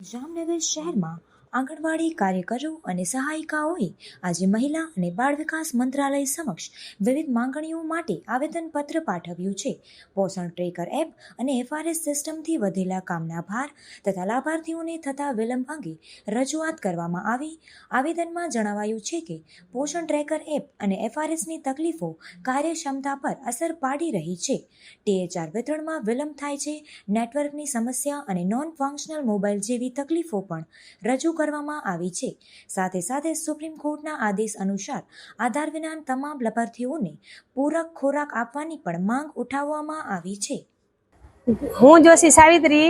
જામનગર શહેરમાં આંગણવાડી કાર્યકરો અને સહાયિકાઓએ આજે મહિલા અને બાળ વિકાસ મંત્રાલય સમક્ષ વિવિધ માંગણીઓ માટે આવેદનપત્ર પાઠવ્યું છે. પોષણ ટ્રેકર એપ અને એફઆરએસ સિસ્ટમથી વધેલા કામના ભાર તથા લાભાર્થીઓને થતા વિલંબ અંગે રજૂઆત કરવામાં આવી. આવેદનમાં જણાવાયું છે કે, પોષણ ટ્રેકર એપ અને એફઆરએસની તકલીફો કાર્યક્ષમતા પર અસર પાડી રહી છે. ટીએચઆર વિતરણમાં વિલંબ થાય છે, નેટવર્કની સમસ્યા અને નોન ફંક્શનલ મોબાઈલ જેવી તકલીફો પણ રજૂ કરવામાં આવી છે. સાથે સાથે સુપ્રીમ કોર્ટના આદેશ અનુસાર આધાર વિના તમામ લાભાર્થીઓને પૂરક ખોરાક આપવાની પણ માંગ ઉઠાવવામાં આવી છે. હું જોશી સાવિત્રી,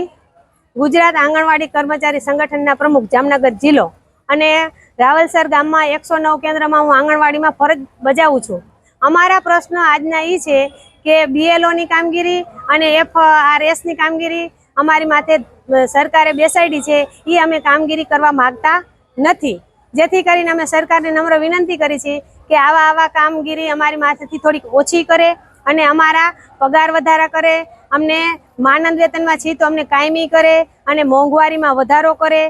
ગુજરાત આંગણવાડી કર્મચારી સંગઠનના પ્રમુખ, જામનગર જિલ્લો અને રાવલસર ગામમાં એકસો નવ કેન્દ્રમાં હું આંગણવાડીમાં ફરજ બજાવું છું. અમારા પ્રશ્નો આજના એ છે કે બીએલઓની કામગીરી અને એફ આર એસની કામગીરી અમારી માથે સરકારે બેસાડી છે એ અમે કામગીરી કરવા માગતા નથી. જેથી કરીને અમે સરકારને નમ્ર વિનંતી કરી છે કે આવા આવા કામગીરી અમારી માથેથી થોડીક ઓછી કરે અને અમારા પગાર વધારા કરે. અમને માનદ વેતનમાં છીએ તો અમને કાયમી કરે અને મોંઘવારીમાં વધારો કરે.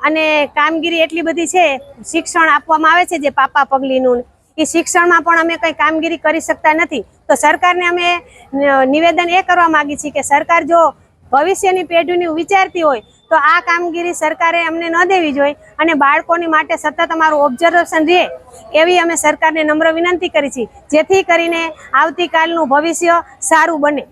અને કામગીરી એટલી બધી છે, શિક્ષણ આપવામાં આવે છે જે પાપા પગલીનું. એ શિક્ષણમાં પણ અમે કંઈ કામગીરી કરી શકતા નથી. તો સરકારને અમે નિવેદન એ કરવા માગી છીએ કે સરકાર જો ભવિષ્યની પેઢીની વિચારતી હોય, તો આ કામગીરી સરકારે અમને ન દેવી જોઈએ અને બાળકોની માટે સતત અમારું ઓબ્ઝર્વેશન રહે, એવી અમે સરકારને નમ્ર વિનંતી કરી છે. જેથી કરીને આવતીકાલનું ભવિષ્ય સારું બને.